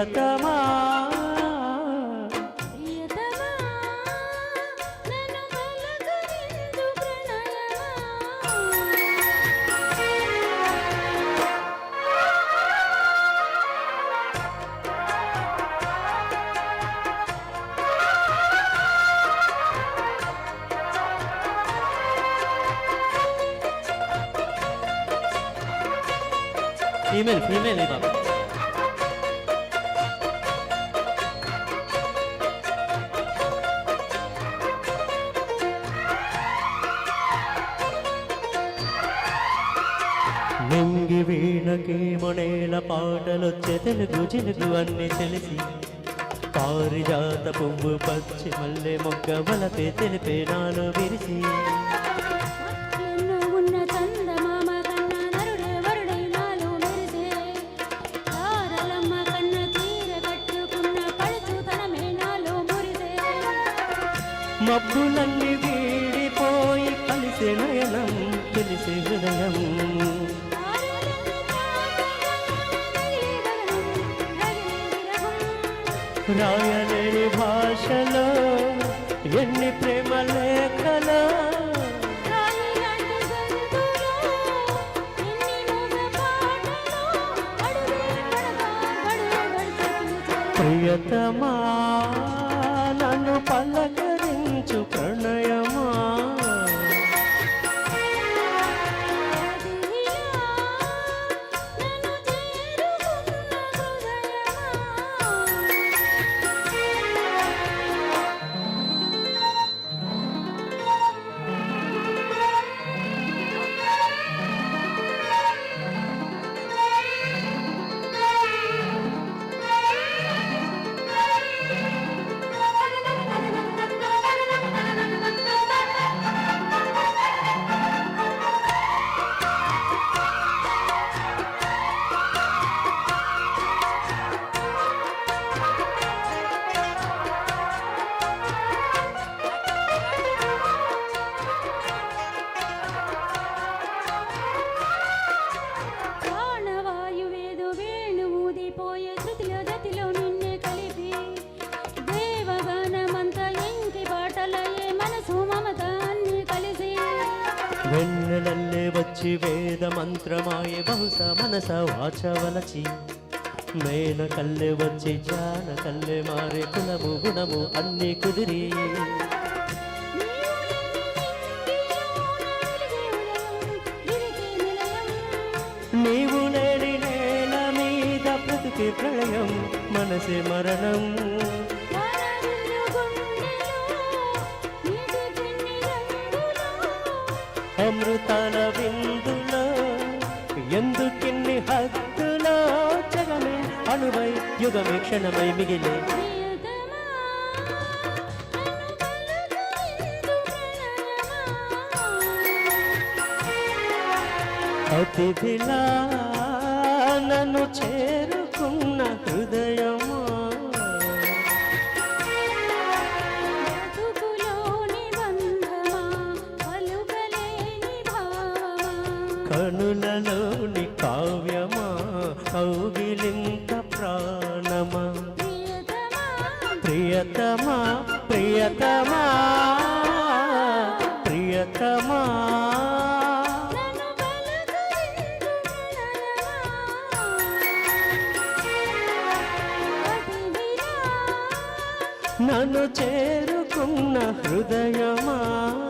ప్రియతమా? Female female బాబా. నింగి వీణకి మొనేల పాటలొచ్చే తెలుగు జిలుగు అన్ని తెలిసి. పారిజాత పువ్వు పచ్చి మల్లె మొగ్గ వలపే తెలిపే నాలో విరిసి. మబ్బులన్నీ వీడిపోయి కలిసే నయనం తెలిసే హృదయం. రాయలేని భాషలో ఎన్ని ప్రేమ లేఖల. ప్రియతమా నన్ను పల్ల వెన్నెలల్లే వచ్చి వేద మంత్రమాయ బహుశ మనస వాచవలచి. మేన కల్లె వచ్చి జాన కల్లె మారే కులము గుణము అన్ని కుదిరి. నీవు లేని నేల మీద బ్రతుకే ప్రళయం మనసే మరణం. అమృతాల విందులో ఎందుకిన్ని హద్దులో జగమే అణువై యుగమే క్షణమై మిగిలే. అతిథిలా నన్ను చేరుకున్న కనులలోని కావ్యమా? కౌగిలింత ప్రాణమా? ప్రియతమా? ప్రియతమా? ప్రియతమా? నన్ను చేరుకున్న హృదయమా?